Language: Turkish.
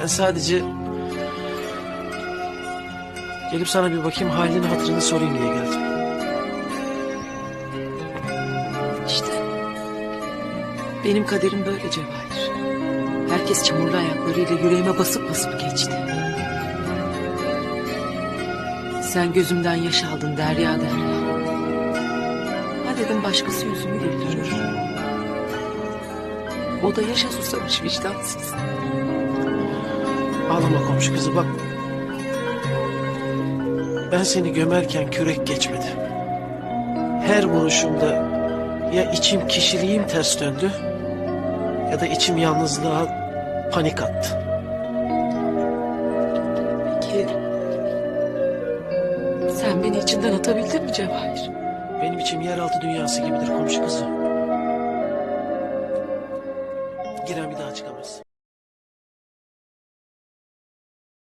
Ben sadece gelip sana bir bakayım halini hatırını sorayım diye geldim. İşte benim kaderim böyle Cevahir. Herkes çamurlu ayaklarıyla yüreğime basıp basıp geçti. Sen gözümden yaş aldın derya derya. Ha dedim başkası yüzümü güldürür. O da yaşa susamış vicdansız. Ağlama komşu kızı bak. Ben seni gömerken kürek geçmedi. Her vuruşumda ya içim kişiliğim ters döndü ya da içim yalnızlığa panik attı. Peki sen beni içinden atabildin mi Cevahir? Benim içim yeraltı dünyası gibidir komşu kızı. Giren bir daha çıkamaz.